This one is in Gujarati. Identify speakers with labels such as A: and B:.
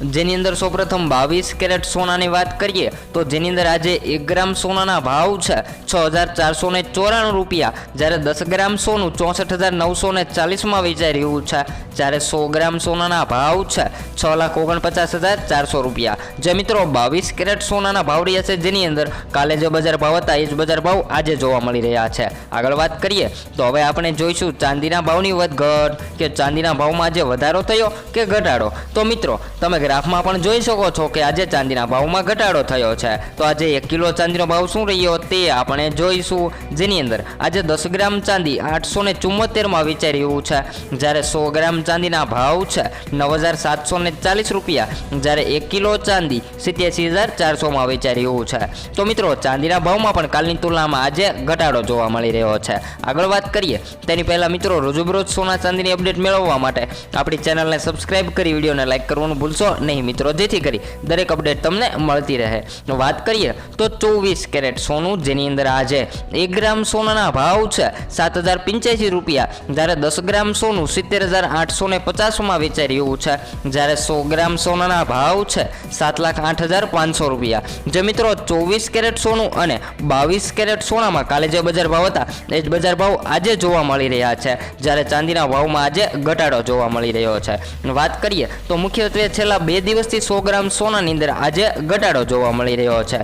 A: જેની અંદર સૌપ્રથમ બાવીસ કેરેટ સોનાની વાત કરીએ, તો જેની અંદર આજે એક ગ્રામ સોનાના ભાવ છે છ હજાર ચારસો ને ચોરાણું રૂપિયા. જ્યારે દસ ગ્રામ સોનું ચોસઠ હજાર નવસો ને ચાલીસમાં વેચાઈ રહ્યું છે, જ્યારે સો ગ્રામ સોનાના ભાવ છે છ લાખ ઓગણપચાસ હજાર ચારસો રૂપિયા. જે મિત્રો બાવીસ કેરેટ સોનાના ભાવ રહ્યા છે, જેની અંદર કાલે જે બજાર ભાવ હતા, એ જ બજાર ભાવ આજે જોવા મળી રહ્યા છે. આગળ વાત કરીએ, તો હવે આપણે જોઈશું ચાંદીના ભાવની વધઘટ, કે ચાંદીના ભાવમાં આજે વધારો થયો કે ઘટાડો? તો મિત્રો, તમે ગ્રાફમાં પણ જોઈ શકો છો કે આજે ચાંદીના ભાવમાં ઘટાડો થયો છે. તો આજે એક કિલો ચાંદીનો ભાવ શું રહ્યો તે આપણે જોઈશું. જેની અંદર આજે દસ ગ્રામ ચાંદી આઠસો ને ચુમ્મોતેરમાં વેચાઈ રહ્યું છે. જ્યારે સો ગ્રામ ચાંદીના ભાવ છે નવ હજાર સાતસો ને ચાલીસ રૂપિયા. જ્યારે એક કિલો ચાંદી સિત્યાસી હજાર ચારસોમાં વેચાઈ રહ્યું છે. તો મિત્રો, ચાંદીના ભાવમાં પણ કાલની તુલનામાં આજે ઘટાડો જોવા મળી રહ્યો છે. આગળ વાત કરીએ, તેની પહેલાં મિત્રો, રોજબરોજ સોના ચાંદીની અપડેટ મેળવવા માટે આપણી ચેનલને સબસ્ક્રાઇબ કરી, વિડીયોને લાઇક કરવાનું ભૂલશો નહીં મિત્રો. જેથી કરી દરેક અપડેટ તમને મળતી રહે. વાત કરીએ તો ચોવીસ કેરેટ સોનું, જેની અંદર આજે એક ગ્રામ સોનાના ભાવ છે સાત હજાર પંચ્યાસી રૂપિયા. જ્યારે દસ ગ્રામ સોનું સિત્તેર હજાર આઠસો ને પચાસમાં વેચાઈ રહ્યું છે. જ્યારે સો ગ્રામ સોનાના ભાવ છે સાત લાખ આઠ હજાર પાંચસો રૂપિયા. જે મિત્રો ચોવીસ કેરેટ સોનું અને બાવીસ કેરેટ સોનામાં કાલે જે બજાર ભાવ હતા, એ જ બજાર ભાવ આજે જોવા મળી રહ્યા છે. જ્યારે ચાંદીના ભાવમાં આજે ઘટાડો જોવા મળી રહ્યો છે. વાત કરીએ તો મુખ્યત્વે છેલ્લા બે દિવસથી સો ગ્રામ સોનાની અંદર આજે ઘટાડો જોવા મળી રહ્યો છે.